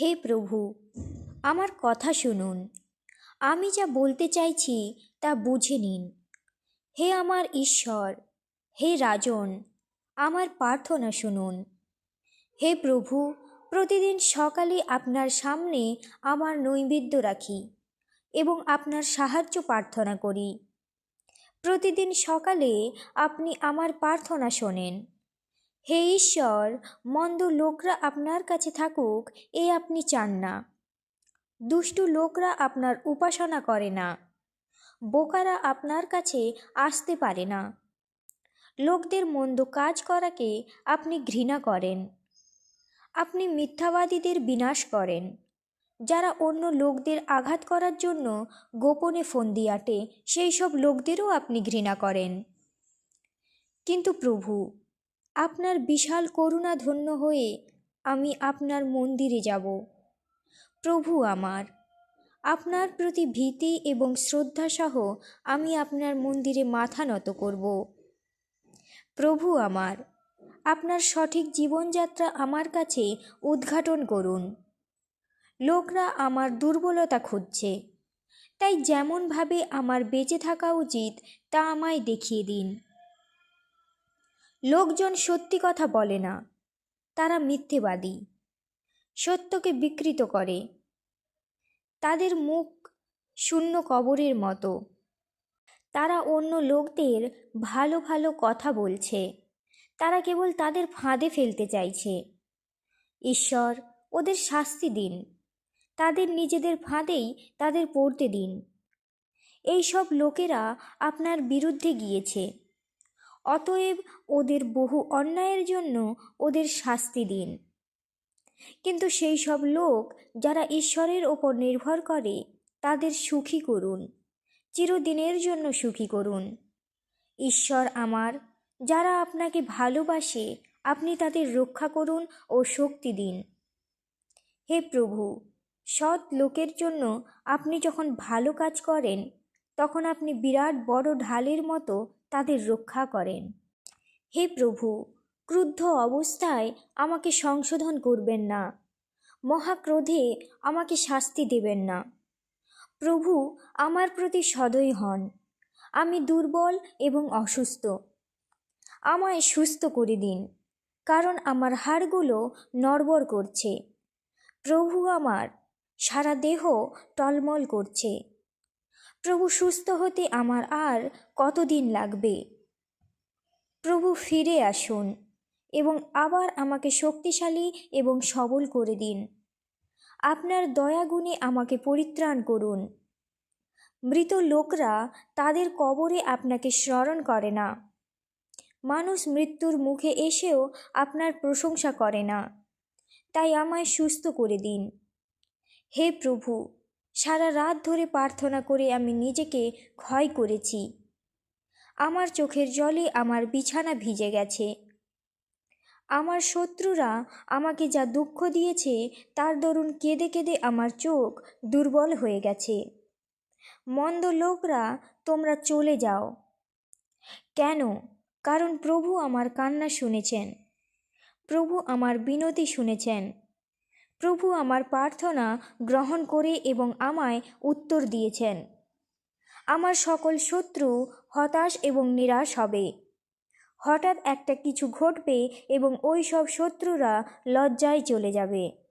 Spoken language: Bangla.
হে প্রভু, আমার কথা শুনুন। আমি যা বলতে চাইছি তা বুঝে নিন। হে আমার ঈশ্বর, হে রাজন, আমার প্রার্থনা শুনুন। হে প্রভু, প্রতিদিন সকালে আপনার সামনে আমার নৈবেদ্য রাখি এবং আপনার সাহায্য প্রার্থনা করি। প্রতিদিন সকালে আপনি আমার প্রার্থনা শোনেন। হে ঈশ্বর, মন্দ লোকরা আপনার কাছে থাকুক, এ আপনি চান না। দুষ্টু লোকরা আপনার উপাসনা করে না। বোকারা আপনার কাছে আসতে পারে না। লোকদের মন্দ কাজ করাকে আপনি ঘৃণা করেন। আপনি মিথ্যাবাদীদের বিনাশ করেন। যারা অন্য লোকদের আঘাত করার জন্য গোপনে ফন্দি আটে, সেই সব লোকদেরও আপনি ঘৃণা করেন। কিন্তু প্রভু আপনার বিশাল করুণা ধন্য হয়ে আমি আপনার মন্দিরে যাব। প্রভু আমার, আপনার প্রতি ভীতি এবং শ্রদ্ধাসহ আমি আপনার মন্দিরে মাথা নত করব। প্রভু আমার, আপনার সঠিক জীবনযাত্রা আমার কাছে উদ্ঘাটন করুন। লোকরা আমার দুর্বলতা খুঁজছে, তাই যেমনভাবে আমার বেঁচে থাকা উচিত তা আমায় দেখিয়ে দিন। লোকজন সত্যি কথা বলে না। তারা মিথ্যেবাদী। সত্যকে বিকৃত করে। তাদের মুখ শূন্য কবরের মতো। তারা অন্য লোকদের ভালো ভালো কথা বলছে। তারা কেবল তাদের ফাঁদে ফেলতে চাইছে। ঈশ্বর, ওদের শাস্তি দিন। তাদের নিজেদের ফাঁদেই তাদের পড়তে দিন। এই সব লোকেরা আপনার বিরুদ্ধে গিয়েছে। অতএব ওদের বহু অন্যায়ের জন্য ওদের শাস্তি দিন। কিন্তু সেই সব লোক যারা ঈশ্বরের ওপর নির্ভর করে, তাদের সুখী করুন, চিরদিনের জন্য সুখী করুন। ঈশ্বর আমার, যারা আপনাকে ভালোবাসে, আপনি তাদের রক্ষা করুন ও শক্তি দিন। হে প্রভু, সৎ লোকের জন্য আপনি যখন ভালো কাজ করেন, তখন আপনি বিরাট বড় ঢালের মতো তাদের রক্ষা করেন। হে প্রভু, ক্রুদ্ধ অবস্থায় আমাকে সংশোধন করবেন না। মহাক্রোধে আমাকে শাস্তি দেবেন না। প্রভু, আমার প্রতি সদয় হন। আমি দুর্বল এবং অসুস্থ। আমায় সুস্থ করে দিন, কারণ আমার হাড়গুলো নড়বড় করছে। প্রভু আমার, সারা দেহ টলমল করছে। প্রভু সুস্থ হতে আমার আর কতদিন লাগবে? প্রভু ফিরে আসুন এবং আবার আমাকে শক্তিশালী এবং সবল করে দিন। আপনার দয়াগুণে আমাকে পরিত্রাণ করুন। মৃত লোকরা তাদের কবরে আপনাকে স্মরণ করে না। মানুষ মৃত্যুর মুখে এসেও আপনার প্রশংসা করে না। তাই আমায় সুস্থ করে দিন। হে প্রভু সারা রাত ধরে প্রার্থনা করে আমি নিজেকে ক্ষয় করেছি। আমার চোখের জলে আমার বিছানা ভিজে গেছে। আমার শত্রুরা আমাকে যা দুঃখ দিয়েছে, তার দরুন কেঁদে কেঁদে আমার চোখ দুর্বল হয়ে গেছে। মন্দ লোকরা, তোমরা চলে যাও। কেন? কারণ প্রভু আমার কান্না শুনেছেন। প্রভু আমার বিনতি শুনেছেন। প্রভু আমার প্রার্থনা গ্রহণ করে এবং আমায় উত্তর দিয়েছেন। আমার সকল শত্রু হতাশ এবং নিরাশ হবে। হঠাৎ একটা কিছু ঘটবে এবং ওই সব শত্রুরা লজ্জায় চলে যাবে।